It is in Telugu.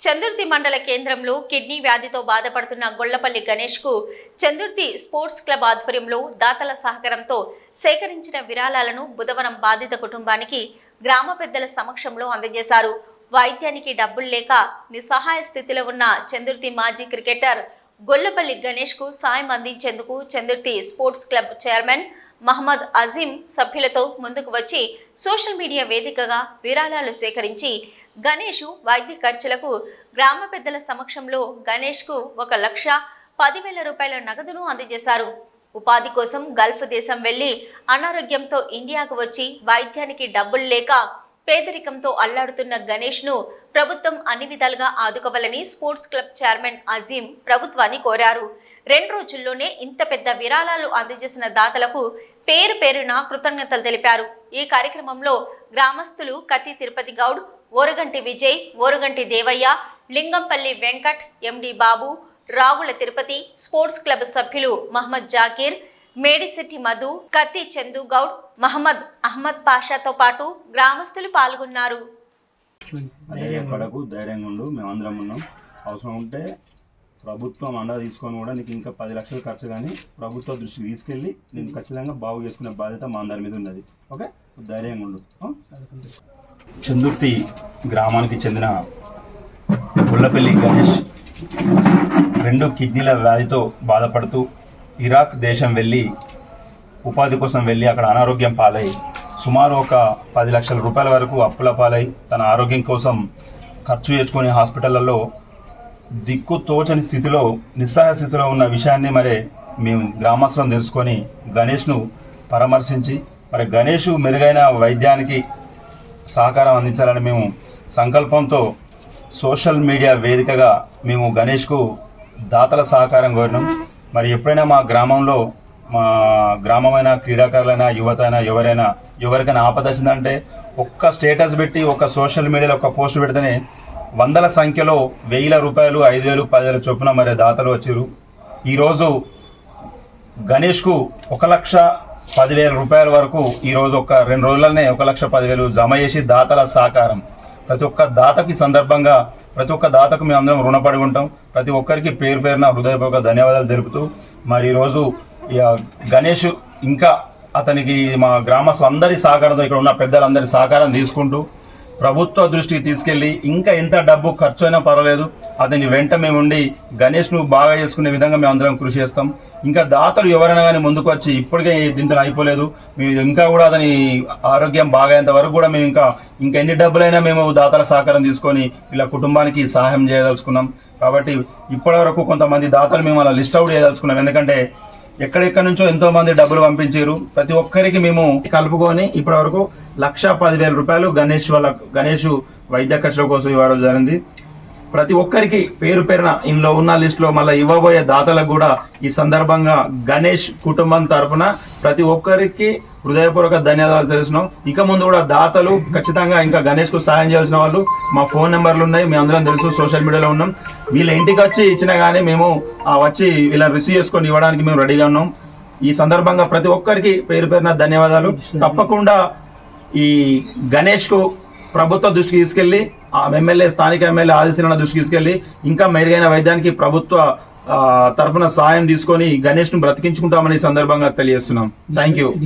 చందుర్తి మండల కేంద్రంలో కిడ్నీ వ్యాధితో బాధపడుతున్న గొల్లపల్లి గణేష్కు చందుర్తి స్పోర్ట్స్ క్లబ్ ఆధ్వర్యంలో దాతల సహకారంతో సేకరించిన విరాళాలను బుధవారం బాధిత కుటుంబానికి గ్రామ పెద్దల సమక్షంలో అందజేశారు. వైద్యానికి డబ్బులు లేక నిస్సహాయ స్థితిలో ఉన్న చందుర్తి మాజీ క్రికెటర్ గొల్లపల్లి గణేష్కు సాయం అందించేందుకు Chandurthi sports club chairman Mohammed Azeem సభ్యులతో ముందుకు వచ్చి సోషల్ మీడియా వేదికగా విరాళాలు సేకరించి గణేష్ వైద్య ఖర్చులకు గ్రామ పెద్దల సమక్షంలో గణేష్కు ఒక లక్ష పదివేల రూపాయల నగదును అందజేశారు. ఉపాధి కోసం గల్ఫ్ దేశం వెళ్ళి అనారోగ్యంతో ఇండియాకు వచ్చి వైద్యానికి డబ్బులు లేక పేదరికంతో అల్లాడుతున్న గణేష్ను ప్రభుత్వం అన్ని విధాలుగా ఆదుకోవాలని స్పోర్ట్స్ క్లబ్ చైర్మన్ అజీం ప్రభుత్వాన్ని కోరారు. రెండు రోజుల్లోనే ఇంత పెద్ద విరాళాలు అందజేసిన దాతలకు పేరు పేరున కృతజ్ఞతలు తెలిపారు. ఈ కార్యక్రమంలో గ్రామస్తులు Katti Tirupati Goud Oraganti Vijay Oraganti Devaiah Lingampalli Venkat MD Babu Ragula Tirupati sports club సభ్యులు మహమ్మద్ జాకీర్ మేడిశెట్టి మధు కత్తి చందు గౌడ్ మహమ్మద్ అహ్మద్ పాషాతో పాటు గ్రామస్తులు పాల్గొన్నారు. ధైర్యంగా ఉండు మేమందరం ఉన్నాం. అవసరం ఉంటే ప్రభుత్వం అండ తీసుకొని కూడా నీకు ఇంకా పది లక్షలు ఖర్చు కానీ ప్రభుత్వ దృష్టికి తీసుకెళ్ళి నేను ఖచ్చితంగా బాగు చేసుకునే బాధ్యత మా అందరి మీద ఉన్నది. ఓకే? ధైర్యంగా ఉండు? చందుర్తి గ్రామానికి చెందిన పుల్లపల్లి గణేష్ రెండు కిడ్నీల వ్యాధితో బాధపడుతూ ఇరాక్ దేశం వెళ్ళి ఉపాధి కోసం వెళ్ళి అక్కడ అనారోగ్యం పాలై సుమారు ఒక పది లక్షల రూపాయల వరకు అప్పుల పాలై తన ఆరోగ్యం కోసం ఖర్చు చేసుకునే హాస్పిటళ్ళలో దిక్కు తోచని స్థితిలో నిస్సహాయ స్థితిలో ఉన్న విషయాన్ని మరి మేము గ్రామస్తులను తెలుసుకొని గణేష్ను పరామర్శించి మరి గణేష్ మెరుగైన వైద్యానికి సహకారం అందించాలని మేము సంకల్పంతో సోషల్ మీడియా వేదికగా మేము గణేష్కు దాతల సహకారం కోరినాం. మరి ఎప్పుడైనా మా గ్రామంలో మా గ్రామమైన క్రీడాకారులైనా యువత అయినా ఎవరైనా ఎవరికైనా ఆపద వచ్చిందంటే ఒక్క స్టేటస్ పెట్టి ఒక సోషల్ మీడియాలో ఒక పోస్ట్ పెడితేనే వందల సంఖ్యలో వెయ్యిల రూపాయలు ఐదు వేలు పదివేలు చొప్పున మరి దాతలు వచ్చారు ఈరోజు గణేష్కు ఒక లక్ష పదివేల రూపాయల వరకు ఈరోజు ఒక రెండు రోజులనే ఒక లక్ష పదివేలు జమ చేసి దాతల సహకారం ప్రతి ఒక్క దాతకి సందర్భంగా ప్రతి ఒక్క దాతకు మేము అందరం రుణపడి ఉంటాం. ప్రతి ఒక్కరికి పేరు పేరున హృదయపూర్వక ధన్యవాదాలు తెలుపుతూ మరి ఈరోజు ఇక గణేష్ ఇంకా అతనికి మా గ్రామస్తులందరి సహకారంతో ఇక్కడ ఉన్న పెద్దలందరి సహకారం తీసుకుంటూ ప్రభుత్వ దృష్టికి తీసుకెళ్ళి ఇంకా ఎంత డబ్బు ఖర్చు అయినా పర్వాలేదు. అతని వెంట మేము ఉండి గణేష్ గణేష్ను బాగా చేసుకునే విధంగా మేము అందరం కృషి చేస్తాం. ఇంకా దాతలు ఎవరైనా కానీ ముందుకు వచ్చి ఇప్పటికే దీంతో అయిపోలేదు. మేము ఇంకా కూడా అతని ఆరోగ్యం బాగయ్యేంత వరకు కూడా మేము ఇంకా ఇంకా ఎన్ని డబ్బులైనా మేము దాతల సహకారం తీసుకొని ఇలా కుటుంబానికి సహాయం చేయదలుచుకున్నాం. కాబట్టి ఇప్పటి వరకు కొంతమంది దాతలు మేము అలా లిస్ట్ అవుట్ చేయదలుచుకున్నాం ఎందుకంటే ఎక్కడెక్కడి నుంచో ఎంతో మంది డబ్బులు పంపించారు. ప్రతి ఒక్కరికి మేము కలుపుకొని ఇప్పటి వరకు లక్ష పదివేల రూపాయలు గణేష్ వాళ్ళ గణేష్ వైద్య ఖర్చుల కోసం ఇవ్వడం జరిగింది. ప్రతి ఒక్కరికి పేరు పేరున ఇందులో ఉన్న లిస్ట్లో మళ్ళీ ఇవ్వబోయే దాతలకు కూడా ఈ సందర్భంగా గణేష్ కుటుంబం తరఫున ప్రతి ఒక్కరికి హృదయపూర్వక ధన్యవాదాలు తెలుసున్నాం ఇక ముందు కూడా దాతలు ఖచ్చితంగా ఇంకా గణేష్కు సాయం చేయాల్సిన వాళ్ళు మా ఫోన్ నెంబర్లు ఉన్నాయి మేము అందరం తెలుసు సోషల్ మీడియాలో ఉన్నాం. వీళ్ళ ఇంటికి వచ్చి ఇచ్చినా కానీ మేము వచ్చి వీళ్ళని రిసీవ్ చేసుకొని ఇవ్వడానికి మేము రెడీగా ఉన్నాం. ఈ సందర్భంగా ప్రతి ఒక్కరికి పేరు పేరున ధన్యవాదాలు. తప్పకుండా ఈ గణేష్కు ప్రభుత్వ దృష్టికి తీసుకెళ్ళి ఎమ్మెల్యే స్థానిక ఎమ్మెల్యే ఆదిశీలన దృష్టికి తీసుకెళ్ళి ఇంకా మెరుగైన వైద్యానికి ప్రభుత్వ ఆ, తరపున సాయం తీసుకొని గణేష్ను బ్రతికించుకుంటామని సందర్భంగా తెలియజేస్తున్నాం. Thank you